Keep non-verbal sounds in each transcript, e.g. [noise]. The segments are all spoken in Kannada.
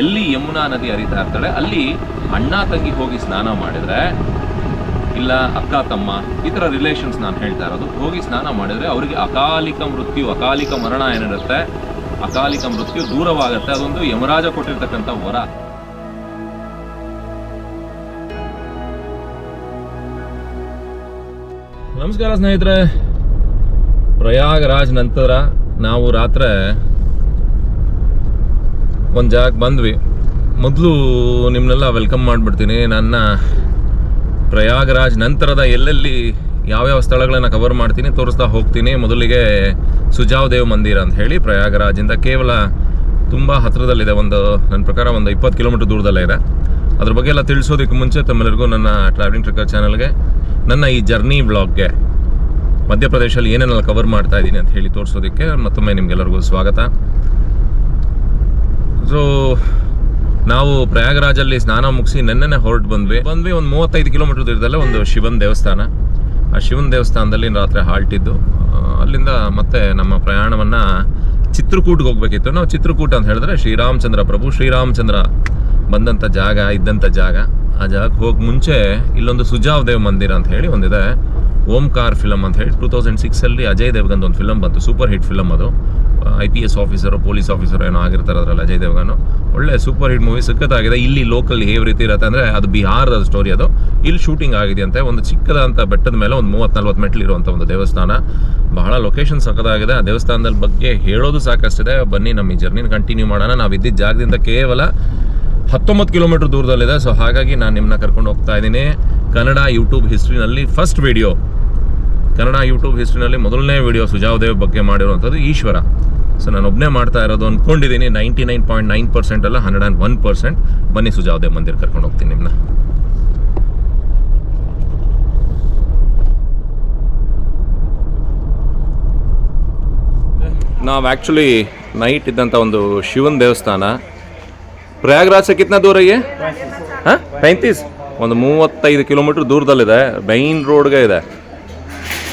ಎಲ್ಲಿ ಯಮುನಾ ನದಿ ಹರಿತಾ ಇರ್ತಾಳೆ, ಅಲ್ಲಿ ಅಣ್ಣ ತಂಗಿ ಹೋಗಿ ಸ್ನಾನ ಮಾಡಿದ್ರೆ, ಇಲ್ಲ ಅಕ್ಕ, ತಮ್ಮ, ಈ ಥರ ರಿಲೇಷನ್ಸ್ ನಾನು ಹೇಳ್ತಾ ಇರೋದು, ಹೋಗಿ ಸ್ನಾನ ಮಾಡಿದ್ರೆ ಅವರಿಗೆ ಅಕಾಲಿಕ ಮೃತ್ಯು, ಅಕಾಲಿಕ ಮರಣ ಏನಿರುತ್ತೆ, ಅಕಾಲಿಕ ಮೃತ್ಯು ದೂರವಾಗುತ್ತೆ, ಅದೊಂದು ಯಮರಾಜ ಕೊಟ್ಟಿರ್ತಕ್ಕಂಥ ವರ. ನಮಸ್ಕಾರ ಸ್ನೇಹಿತರೆ. ಪ್ರಯಾಗರಾಜ್ ನಂತರ ನಾವು ರಾತ್ರಿ ಒಂದು ಜಾಗಕ್ಕೆ ಬಂದ್ವಿ. ಮೊದಲು ನಿಮ್ಮನ್ನೆಲ್ಲ ವೆಲ್ಕಮ್ ಮಾಡಿಬಿಡ್ತೀನಿ. ನನ್ನ ಪ್ರಯಾಗರಾಜ್ ನಂತರದ ಎಲ್ಲೆಲ್ಲಿ ಯಾವ್ಯಾವ ಸ್ಥಳಗಳನ್ನು ಕವರ್ ಮಾಡ್ತೀನಿ ತೋರಿಸ್ತಾ ಹೋಗ್ತೀನಿ. ಮೊದಲಿಗೆ ಸುಜಾವ್ ದೇವ್ ಮಂದಿರ ಅಂತ ಹೇಳಿ ಪ್ರಯಾಗರಾಜಿಂದ ಕೇವಲ ತುಂಬ ಹತ್ತಿರದಲ್ಲಿದೆ ಒಂದು, ನನ್ನ ಪ್ರಕಾರ ಒಂದು ಇಪ್ಪತ್ತು ಕಿಲೋಮೀಟರ್ ದೂರದಲ್ಲೇ ಇದೆ. ಅದ್ರ ಬಗ್ಗೆ ಎಲ್ಲ ತಿಳಿಸೋದಕ್ಕೆ ಮುಂಚೆ ತಮ್ಮೆಲ್ಲರಿಗೂ ನನ್ನ ಟ್ರಾವೆಲಿಂಗ್ ಟ್ರಿಕ್ಕರ್ ಚಾನಲ್ಗೆ ನನ್ನ ಈ ಜರ್ನಿ ಬ್ಲಾಗ್ಗೆ ಮಧ್ಯಪ್ರದೇಶಲ್ಲಿ ಏನೇನೆಲ್ಲ ಕವರ್ ಮಾಡ್ತಾ ಇದ್ದೀನಿ ಅಂತ ಹೇಳಿ ತೋರಿಸೋದಕ್ಕೆ ಮತ್ತೊಮ್ಮೆ ನಿಮಗೆಲ್ಲರಿಗೂ ಸ್ವಾಗತ. ಸೊ, ನಾವು ಪ್ರಯಾಗರಾಜಲ್ಲಿ ಸ್ನಾನ ಮುಗಿಸಿ ನೆನ್ನೆ ಹೊರಟು ಬಂದ್ವಿ. ಬಂದ್ವಿ ಒಂದು ಮೂವತ್ತೈದು ಕಿಲೋಮೀಟರ್ ದೂರದಲ್ಲೇ ಒಂದು ಶಿವನ್ ದೇವಸ್ಥಾನ. ಆ ಶಿವನ್ ದೇವಸ್ಥಾನದಲ್ಲಿ ರಾತ್ರಿ ಹಾಲ್ಟಿದ್ದು. ಅಲ್ಲಿಂದ ಮತ್ತೆ ನಮ್ಮ ಪ್ರಯಾಣವನ್ನ ಚಿತ್ರಕೂಟ್ಗೆ ಹೋಗ್ಬೇಕಿತ್ತು. ನಾವು ಚಿತ್ರಕೂಟ ಅಂತ ಹೇಳಿದ್ರೆ ಶ್ರೀರಾಮಚಂದ್ರ ಪ್ರಭು, ಶ್ರೀರಾಮಚಂದ್ರ ಬಂದಂಥ ಜಾಗ ಇದ್ದಂಥ ಜಾಗ. ಆ ಜಾಗಕ್ಕೆ ಹೋಗಿ ಮುಂಚೆ ಇಲ್ಲೊಂದು ಸುಜಾವ್ ದೇವ್ ಮಂದಿರ ಅಂತ ಹೇಳಿ ಒಂದಿದೆ. ಓಂಕಾರ್ ಫಿಲಮ್ ಅಂತ ಹೇಳಿ ಟೂ ತೌಸಂಡ್ ಸಿಕ್ಸಲ್ಲಿ ಅಜಯ್ ದೇವ್ಗನ್ ಒಂದು ಫಿಲಮ್ ಬಂತು ಸೂಪರ್ ಹಿಟ್ ಫಿಲಮ್ ಅದು. I P S officer police officer ಏನೋ ಆಗಿರ್ತಾರೆ ಅದರಲ್ಲಿ ಅಜಯ್ ದೇವ್ಗನ್. ಒಳ್ಳೆ ಸೂಪರ್ ಹಿಟ್ ಮೂವಿ ಸಖತ್ತಾಗಿದೆ. ಇಲ್ಲಿ ಲೋಕಲ್ ಹೇವ್ ರೀತಿ ಇರುತ್ತೆ ಅಂದರೆ ಅದು ಬಿಹಾರದ ಸ್ಟೋರಿ ಅದು. ಇಲ್ಲಿ ಶೂಟಿಂಗ್ ಆಗಿದೆ ಅಂತ. ಒಂದು ಚಿಕ್ಕದಂಥ ಬೆಟ್ಟದ ಮೇಲೆ ಒಂದು ಮೂವತ್ತು ನಲ್ವತ್ತು ಮೆಟ್ಲು ಇರುವಂಥ ಒಂದು ದೇವಸ್ಥಾನ. ಬಹಳ ಲೊಕೇಶನ್ ಸಖತ್ತಾಗಿದೆ. ಆ ದೇವಸ್ಥಾನದ ಬಗ್ಗೆ ಹೇಳೋದು ಸಾಕಷ್ಟಿದೆ. ಬನ್ನಿ, ನಮ್ಮ ಈ ಜರ್ನಿನ ಕಂಟಿನ್ಯೂ ಮಾಡೋಣ. ನಾವು ಇದ್ದಿದ್ದ ಜಾಗದಿಂದ ಕೇವಲ ಹತ್ತೊಂಬತ್ತು ಕಿಲೋಮೀಟರ್ ದೂರದಲ್ಲಿದೆ. ಸೊ ಹಾಗಾಗಿ ನಾನು ನಿಮ್ಮನ್ನ ಕರ್ಕೊಂಡು ಹೋಗ್ತಾ ಇದ್ದೀನಿ. ಕನ್ನಡ ಯೂಟ್ಯೂಬ್ ಹಿಸ್ಟ್ರಿನಲ್ಲಿ ಫಸ್ಟ್ ವಿಡಿಯೋ ಕನ್ನಡ ಯೂಟ್ಯೂಬ್ ಹಿಸ್ಟ್ರಿನಲ್ಲಿ ಮೊದಲನೇ ವಿಡಿಯೋ ಸುಜಾವದೇವ್ ಬಗ್ಗೆ ಮಾಡಿರುವಂಥದ್ದು ಈಶ್ವರ. ಸೊ ನಾನು ಒಬ್ಬನೇ ಮಾಡ್ತಾ ಇರೋದು ಅಂದ್ಕೊಂಡಿದ್ದೀನಿ ninety nine point nine percent ಅಲ್ಲ ಹಂಡ್ರೆಡ್ ಆ್ಯಂಡ್ ಒನ್ ಪರ್ಸೆಂಟ್ ಬನ್ನಿ ಸುಜಾವದೇವ್ ಮಂದಿರ್ ಕರ್ಕೊಂಡು ಹೋಗ್ತೀನಿ ನಿಮ್ಮನ್ನ ನಾವು ಆ್ಯಕ್ಚುಲಿ ನೈಟ್ ಇದ್ದಂಥ ಒಂದು ಶಿವನ ದೇವಸ್ಥಾನ. ಪ್ರಯಾಗ್ರಾಜ್ ಸೆ ದೂರ ದೂರ ಹಾಂ? ಪೈಂತೀಸ್ ಒಂದು ಮೂವತ್ತೈದು ಕಿಲೋಮೀಟ್ರ್ ದೂರದಲ್ಲಿದೆ. ಮೈನ್ ರೋಡ್ಗೆ ಇದೆ.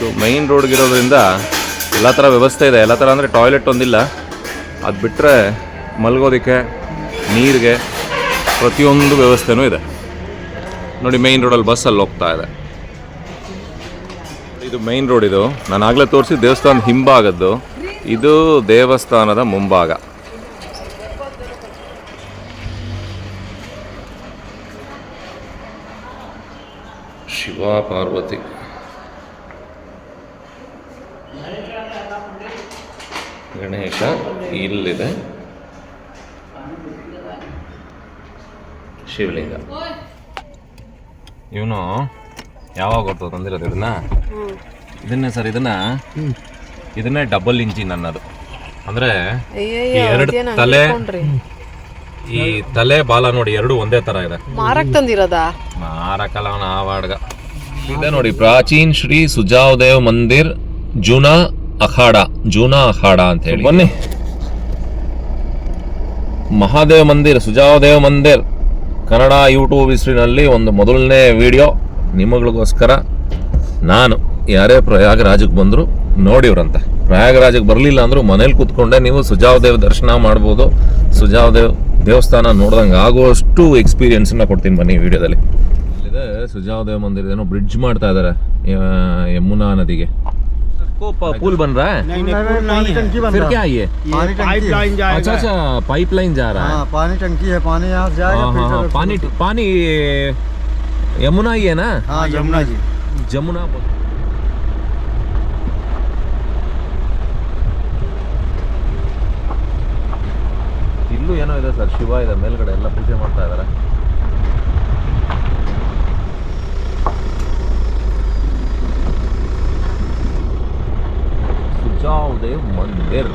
ಸೊ ಮೈನ್ ರೋಡ್ಗೆ ಇರೋದ್ರಿಂದ ಎಲ್ಲ ಥರ ವ್ಯವಸ್ಥೆ ಇದೆ. ಎಲ್ಲ ಥರ ಅಂದರೆ ಟಾಯ್ಲೆಟ್ ಒಂದಿಲ್ಲ. ಅದು ಬಿಟ್ಟರೆ ಮಲಗೋದಕ್ಕೆ, ನೀರಿಗೆ ಪ್ರತಿಯೊಂದು ವ್ಯವಸ್ಥೆನೂ ಇದೆ. ನೋಡಿ ಮೈನ್ ರೋಡಲ್ಲಿ ಬಸ್ಸಲ್ಲಿ ಹೋಗ್ತಾ ಇದೆ. ಇದು ಮೈನ್ ರೋಡ್ ಇದು. ನಾನು ಆಗಲೇ ತೋರಿಸಿ ದೇವಸ್ಥಾನದ ಹಿಂಭಾಗದ್ದು. ಇದು ದೇವಸ್ಥಾನದ ಮುಂಭಾಗ. ಶಿವ ಪಾರ್ವತಿ. ಗಣೇಶ ಇಲ್ಲಿದೆ. ಶಿವಲಿಂಗ. ಇವನು ಯಾವಾಗ ಗೊತ್ತು ತಂದಿರೋದು ಇದನ್ನ ಇದನ್ನೇ ಸರ್ ಇದನ್ನ? ಇದನ್ನೇ ಡಬಲ್ ಇಂಜಿನ್ ಅನ್ನೋದು. ಅಂದ್ರೆ ಈ ಎರಡು ತಲೆ ಈ ತಲೆ ಬಾಲ ನೋಡಿ ಎರಡು ಒಂದೇ ತರ ಇದೆ. ಮಾರಕ್ ತಂದಿರೋದ? ಮಾರಕಲ್ಲ ಅವನ ಆವಾಡ್ಗ ಇದೆ ನೋಡಿ ಪ್ರಾಚೀನ್ ಶ್ರೀ ಸುಜಾವ್ ದೇವ್ ಮಂದಿರ್ ಜೂನಾ ಅಖಾಡ, ಜೂನಾ ಅಖಾಡ ಅಂತ ಹೇಳಿ. ಬನ್ನಿ. ಮಹಾದೇವ ಮಂದಿರ್, ಸುಜಾದೇವ ದೇವ್ ಮಂದಿರ್, ಕನ್ನಡ ಯೂಟ್ಯೂಬ್ ಹಿಸ್ಟ್ರಿನಲ್ಲಿ ಒಂದು ಮೊದಲನೇ ವಿಡಿಯೋ ನಿಮಗಳಿಗೋಸ್ಕರ ನಾನು ಯಾರೇ ಪ್ರಯಾಗರಾಜಕ್ಕೆ ಬಂದರು, ನೋಡಿವ್ರಂತೆ. ಪ್ರಯಾಗರಾಜಕ್ಕೆ ಬರಲಿಲ್ಲ ಅಂದರೂ ಮನೇಲಿ ಕೂತ್ಕೊಂಡೆ, ನೀವು ಸುಜಾವದೇವ್ ದರ್ಶನ ಮಾಡ್ಬೋದು. ಸುಜಾವ್ ದೇವ್ ದೇವಸ್ಥಾನ ನೋಡ್ದಂಗೆ ಆಗುವಷ್ಟು ಎಕ್ಸ್ಪೀರಿಯನ್ಸನ್ನ ಕೊಡ್ತೀನಿ ಬನ್ನಿ ವಿಡಿಯೋದಲ್ಲಿ ಇಲ್ಲಿದೆ ಸುಜಾವ್ ದೇವ್ ಮಂದಿರ, ಏನೋ ಬ್ರಿಡ್ಜ್ ಮಾಡ್ತಾ ಇದ್ದಾರೆ ಯಮುನಾ ನದಿಗೆ. ಪೂಲ್ ಬನ್ रहा है नहीं नहीं पुल नहीं है फिर क्या है ये ये पाइपलाइन अच्छा जाएगा अच्छा पाइपलाइन जा रहा है हाँ पानी टंकी है पानी यहाँ से जाएगा हाँ हाँ हाँ फिल्टर पानी पानी यमुना ही है ना हाँ यमुना जी ಜಮುನಾ ಬ- ಇಲ್ಲೂ ಏನೋ ಇದೆ ಸರ್ ಶಿವ ಇದೆ ಮೇಲ್ಗಡೆ ಎಲ್ಲ ಪೂಜೆ ಮಾಡ್ತಾ ಇದ್ದಾರೆ ದೇವ್ ಮಂದಿರ್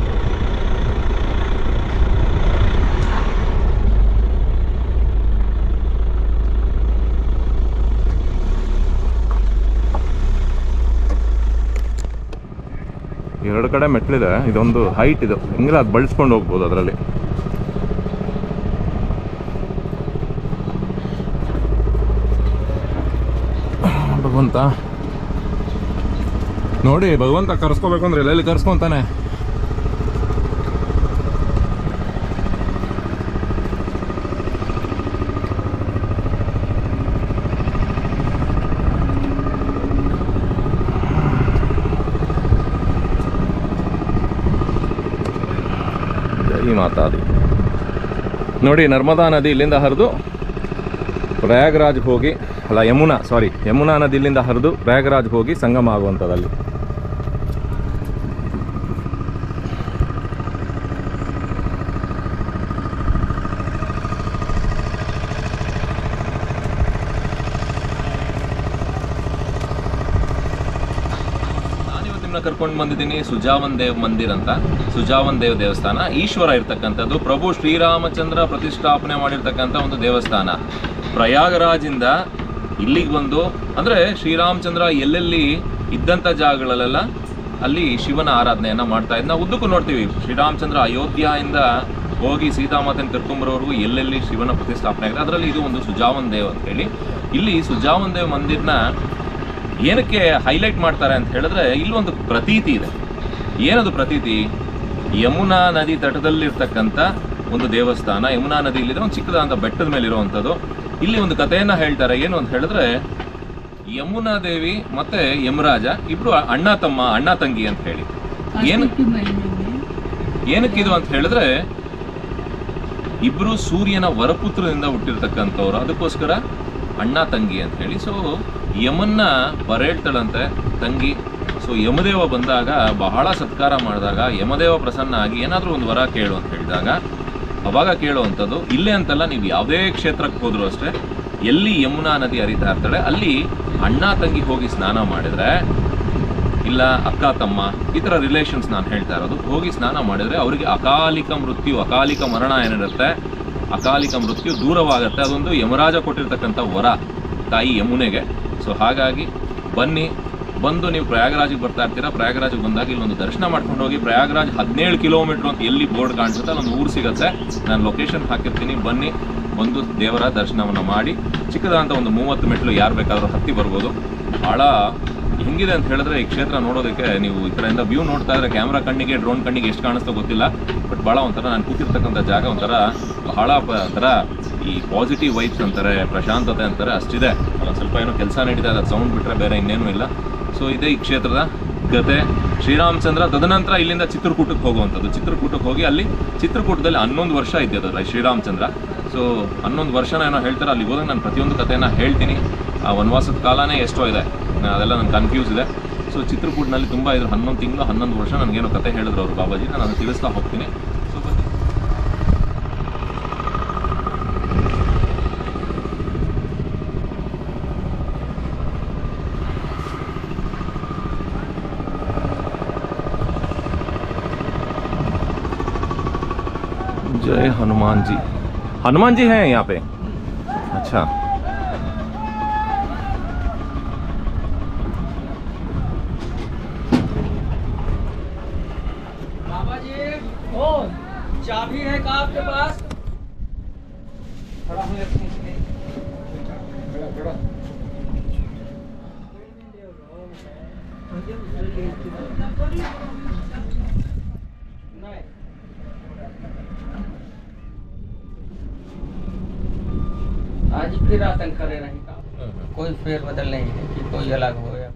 ಎರಡು ಕಡೆ ಮೆಟ್ಲಿದೆ ಇದೊಂದು ಹೈಟ್ ಇದು. ಹಿಂಗಿಲ್ಲ ಅದು ಬಳಸ್ಕೊಂಡು ಹೋಗ್ಬೋದು ಅದರಲ್ಲಿ. ಭಗವಂತ. ನೋಡಿ, ಭಗವಂತ ಕರ್ಸ್ಕೋಬೇಕು ಅಂದ್ರೆ ಎಲ್ಲೆಲ್ಲಿ ಕರ್ಸ್ಕೊಂತಾನೆ? ಮಾತಾಡಿ ನೋಡಿ, ನರ್ಮದಾ ನದಿ ಇಲ್ಲಿಂದ ಹರಿದು ಪ್ರಯಾಗ್ರಾಜ್ ಹೋಗಿ, ಅಲ್ಲ ಯಮುನಾ ಸಾರಿ ಯಮುನಾ ನದಿ ಇಲ್ಲಿಂದ ಹರಿದು ಪ್ರಯಾಗ್ರಾಜ್ ಹೋಗಿ ಸಂಗಮ ಆಗುವಂಥದ್ದಲ್ಲಿ. ಕರ್ಕೊಂಡು ಬಂದಿದ್ದೀನಿ ಸುಜಾವನ್ ದೇವ್ ಮಂದಿರ್ ಅಂತ. ಸುಜಾವನ್ ದೇವ್ ದೇವಸ್ಥಾನ. ಈಶ್ವರ ಇರ್ತಕ್ಕಂಥದ್ದು. ಪ್ರಭು ಶ್ರೀರಾಮಚಂದ್ರ ಪ್ರತಿಷ್ಠಾಪನೆ ಮಾಡಿರ್ತಕ್ಕಂಥ ಒಂದು ದೇವಸ್ಥಾನ. ಪ್ರಯಾಗರಾಜಿಂದ ಇಲ್ಲಿಗೆ ಬಂದು, ಅಂದರೆ ಶ್ರೀರಾಮಚಂದ್ರ ಎಲ್ಲೆಲ್ಲಿ ಇದ್ದಂಥ ಜಾಗಗಳಲ್ಲೆಲ್ಲ ಅಲ್ಲಿ ಶಿವನ ಆರಾಧನೆಯನ್ನ ಮಾಡ್ತಾ ಇದ್ದ ನಾವು ಉದ್ದಕ್ಕೂ ನೋಡ್ತೀವಿ, ಶ್ರೀರಾಮಚಂದ್ರ ಅಯೋಧ್ಯೆಯಿಂದ ಹೋಗಿ ಸೀತಾಮಾತನ ಕರ್ಕೊಂಬರೋವರೆಗೂ ಎಲ್ಲೆಲ್ಲಿ ಶಿವನ ಪ್ರತಿಷ್ಠಾಪನೆ ಆಗಿದೆ. ಅದರಲ್ಲಿ ಇದು ಒಂದು ಸುಜಾವನ್ ದೇವ್ ಅಂತ ಹೇಳಿ. ಇಲ್ಲಿ ಸುಜಾವನ್ ದೇವ್ ಮಂದಿರ್ನ ಏನಕ್ಕೆ ಹೈಲೈಟ್ ಮಾಡ್ತಾರೆ ಅಂತ ಹೇಳಿದ್ರೆ ಇಲ್ಲೊಂದು ಪ್ರತೀತಿ ಇದೆ. ಏನದು ಪ್ರತೀತಿ? ಯಮುನಾ ನದಿ ತಟದಲ್ಲಿರ್ತಕ್ಕಂಥ ಒಂದು ದೇವಸ್ಥಾನ, ಯಮುನಾ ನದಿ ಇಲ್ಲಿದೆ, ಒಂದು ಚಿಕ್ಕದಾದಂಥ ಬೆಟ್ಟದ ಮೇಲೆ ಇರುವಂಥದ್ದು. ಇಲ್ಲಿ ಒಂದು ಕಥೆಯನ್ನ ಹೇಳ್ತಾರೆ, ಏನು ಅಂತ ಹೇಳಿದ್ರೆ, ಯಮುನಾ ದೇವಿ ಮತ್ತೆ ಯಮರಾಜ ಇಬ್ರು ಅಣ್ಣ ತಮ್ಮ, ಅಣ್ಣ ತಂಗಿ ಅಂತ ಹೇಳಿ. ಏನು ಏನಕ್ಕಿದು ಅಂತ ಹೇಳಿದ್ರೆ, ಇಬ್ರು ಸೂರ್ಯನ ವರಪುತ್ರದಿಂದ ಹುಟ್ಟಿರ್ತಕ್ಕಂಥವ್ರು. ಅದಕ್ಕೋಸ್ಕರ ಅಣ್ಣ ತಂಗಿ ಅಂತ ಹೇಳಿ. ಸೊ ಯಮನ್ನ ಬರೇಳ್ತಾಳಂತೆ ತಂಗಿ. ಸೊ ಯಮದೇವ ಬಂದಾಗ ಬಹಳ ಸತ್ಕಾರ ಮಾಡಿದಾಗ, ಯಮದೇವ ಪ್ರಸನ್ನ ಆಗಿ ಏನಾದರೂ ಒಂದು ವರ ಕೇಳು ಅಂತ ಹೇಳಿದಾಗ, ಅವಾಗ ಕೇಳುವಂಥದ್ದು ಇಲ್ಲೇ ಅಂತಲ್ಲ ನೀವು ಯಾವುದೇ ಕ್ಷೇತ್ರಕ್ಕೆ ಹೋದರೂ ಅಷ್ಟೇ, ಎಲ್ಲಿ ಯಮುನಾ ನದಿ ಹರಿತಾ ಇರ್ತಾಳೆ, ಅಲ್ಲಿ ಅಣ್ಣ ತಂಗಿ ಹೋಗಿ ಸ್ನಾನ ಮಾಡಿದ್ರೆ, ಇಲ್ಲ ಅಕ್ಕ ತಮ್ಮ, ಈ ಥರ ರಿಲೇಷನ್ಸ್ ನಾನು ಹೇಳ್ತಾ ಇರೋದು, ಹೋಗಿ ಸ್ನಾನ ಮಾಡಿದ್ರೆ ಅವರಿಗೆ ಅಕಾಲಿಕ ಮೃತ್ಯು, ಅಕಾಲಿಕ ಮರಣ ಏನಿರುತ್ತೆ, ಅಕಾಲಿಕ ಮೃತ್ಯು ದೂರವಾಗುತ್ತೆ, ಅದೊಂದು ಯಮರಾಜ ಕೊಟ್ಟಿರ್ತಕ್ಕಂಥ ವರ ತಾಯಿ ಯಮುನೆಗೆ. ಸೊ ಹಾಗಾಗಿ ಬನ್ನಿ, ಬಂದು ನೀವು ಪ್ರಯಾಗರಾಜಿಗೆ ಬರ್ತಾ ಇರ್ತೀರಾ, ಪ್ರಯಾಗರಾಜಿಗೆ ಬಂದಾಗ ಇಲ್ಲೊಂದು ದರ್ಶನ ಮಾಡ್ಕೊಂಡು ಹೋಗಿ, ಪ್ರಯಾಗರಾಜ್ ಹದಿನೇಳು ಕಿಲೋಮೀಟ್ರ್ ಅಂತ ಎಲ್ಲಿ ಬೋರ್ಡ್ ಕಾಣಿಸುತ್ತೆ ಅಲ್ಲೊಂದು ಊರು ಸಿಗುತ್ತೆ. ನಾನು ಲೊಕೇಶನ್ ಹಾಕಿರ್ತೀನಿ, ಬನ್ನಿ ಒಂದು ದೇವರ ದರ್ಶನವನ್ನು ಮಾಡಿ. ಚಿಕ್ಕದಾದಂಥ ಒಂದು ಮೂವತ್ತು ಮೆಟ್ಲು ಯಾರು ಬೇಕಾದರೂ ಹತ್ತಿ ಬರ್ಬೋದು. ಭಾಳ ಹೆಂಗಿದೆ ಅಂತ ಹೇಳಿದ್ರೆ ಈ ಕ್ಷೇತ್ರ ನೋಡೋದಕ್ಕೆ ನೀವು ಈ ಕಡೆಯಿಂದ ವ್ಯೂ ನೋಡ್ತಾ ಇದ್ರೆ ಕ್ಯಾಮ್ರಾ ಕಣ್ಣಿಗೆ ಡ್ರೋನ್ ಕಣ್ಣಿಗೆ ಎಷ್ಟು ಕಾಣಿಸ್ತೋ ಗೊತ್ತಿಲ್ಲ. ಬಟ್ ಭಾಳ ಒಂಥರ ನಾನು ಕೂತಿರ್ತಕ್ಕಂಥ ಜಾಗ, ಒಂಥರ ಬಹಳ ಒಂಥರ ಈ ಪಾಸಿಟಿವ್ ವೈಬ್ಸ್ ಅಂತಾರೆ, ಪ್ರಶಾಂತತೆ ಅಂತಾರೆ, ಅಷ್ಟಿದೆ. ಅಲ್ಲ, ಸ್ವಲ್ಪ ಏನೋ ಕೆಲಸ ನಡೀತಾ ಇದೆ ಸೌಂಡ್ ಬಿಟ್ಟರೆ ಬೇರೆ ಇನ್ನೇನೂ ಇಲ್ಲ. ಸೊ ಇದೇ ಈ ಕ್ಷೇತ್ರದ ಗತೆ. ಶ್ರೀರಾಮಚಂದ್ರ ತದನಂತರ ಇಲ್ಲಿಂದ ಚಿತ್ರಕೂಟಕ್ಕೆ ಹೋಗುವಂಥದ್ದು. ಚಿತ್ರಕೂಟಕ್ಕೆ ಹೋಗಿ ಅಲ್ಲಿ ಚಿತ್ರಕೂಟದಲ್ಲಿ ಹನ್ನೊಂದು ವರ್ಷ ಇದ್ದದ ಶ್ರೀರಾಮಚಂದ್ರ ಸೊ ಹನ್ನೊಂದು ವರ್ಷನ ಏನೋ ಹೇಳ್ತಾರೆ ಅಲ್ಲಿ ಹೋದಾಗ ನಾನು ಪ್ರತಿಯೊಂದು ಕಥೆನ ಹೇಳ್ತೀನಿ. ಆ ವನವಾಸದ ಕಾಲನೇ ಎಷ್ಟೋ ಇದೆ. ಅದೆಲ್ಲ ನನಗೆ ಕನ್ಫ್ಯೂಸ್ ಇದೆ. ಸೊ ಚಿತ್ರಕೂಟನಲ್ಲಿ ತುಂಬ ಇದ್ರು. ಹನ್ನೊಂದು ತಿಂಗಳು, ಹನ್ನೊಂದು ವರ್ಷ ನನಗೇನೋ ಕತೆ ಹೇಳಿದ್ರು ಅವರು ಬಾಬಾಜಿ. ನಾನು ತಿಳಿಸ್ತಾ ಹೋಗ್ತೀನಿ. है हनुमान जी। हनुमान जी हैं यहाँ पे? अच्छा। बाबा जी चाबी है का आपके पास? आज फिर आतंक करे रही का कोई फेर बदल नहीं है कि कोई अलग हो या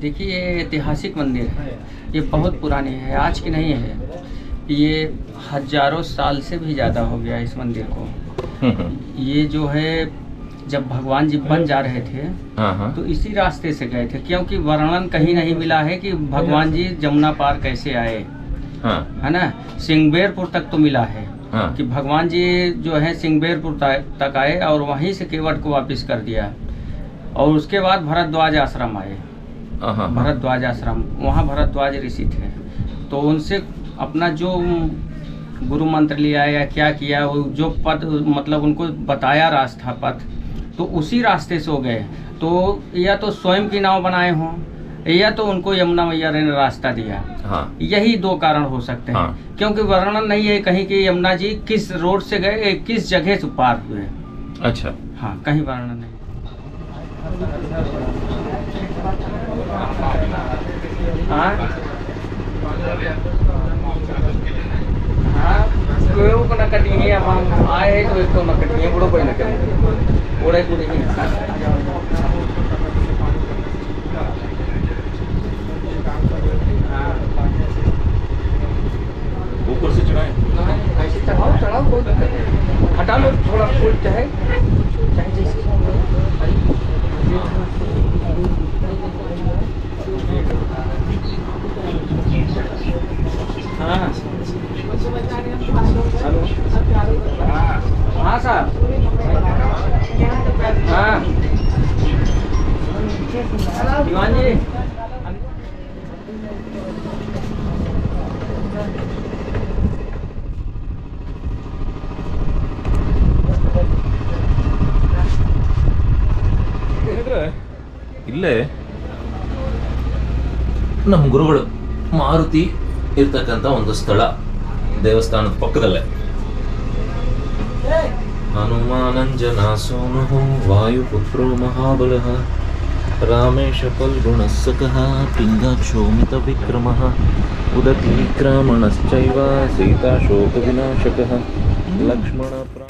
देखिए ये ऐतिहासिक मंदिर है। ये बहुत पुरानी है आज की नहीं है। ये हज़ारों साल से भी ज़्यादा हो गया इस मंदिर को। [laughs] ये जो है जब भगवान जी बन जा रहे थे हाँ हाँ। तो इसी रास्ते से गए थे क्योंकि वर्णन कहीं नहीं मिला है कि भगवान जी जमुना पार कैसे आए। हाँ। है ना? सिंगबेरपुर तक तो मिला है हाँ। कि भगवान जी जो है सिंगबेरपुर तक आए और वहीं से केवट को वापस कर दिया। और उसके बाद भरद्वाज आश्रम आए। भरद्वाज आश्रम वहाँ भरद्वाज ऋषि थे। तो उनसे अपना जो गुरु मंत्र लिया या क्या किया वो जो पद मतलब उनको बताया रास्ता पथ तो उसी रास्ते से हो गए। तो या तो स्वयं की नाव बनाए हों या तो उनको यमुना मैया ने रास्ता दिया। हाँ। यही दो कारण हो सकते हैं। हाँ। क्योंकि वर्णन नहीं है कहीं कि यमुना जी किस रोड से गए किस जगह से पार हुए। अच्छा। हाँ कहीं वर्णन नहीं। हाँ हाँ? कटिए अब हम आए हैं तो इसको न कटिए बड़ो कोई ना करें। बड़े को नहीं ऊपर से चढ़ाए। ऐसे चढ़ाओ चढ़ाओ हटा लो थोड़ा फूल चाहे चाहे जैसे। ಇಲ್ಲೇ ನಮ್ಮ ಗುರುಗಳು ಮಾರುತಿ ಇರ್ತಕ್ಕಂಥ ಒಂದು ಸ್ಥಳ, ದೇವಸ್ಥಾನದ ಪಕ್ಕದಲ್ಲೇ. ಹನುಮಾನಂಜನ ಸೋಮಹ ವಾಯುಪುತ್ರೋ ಮಹಾಬಲ ರಾಮೇಶ ಫಲ್ಗುಣ ಸಖಃ, ಪಿಂಗಾಕ್ಷೋಮಿತ ವಿಕ್ರಮ ಉದತಿ ವಿಕ್ರಮಣಶ್ಚೈವ ಸೀತಾ ಶೋಕ ವಿನಾಶಕ, ಲಕ್ಷ್ಮಣ ಪ್ರಾ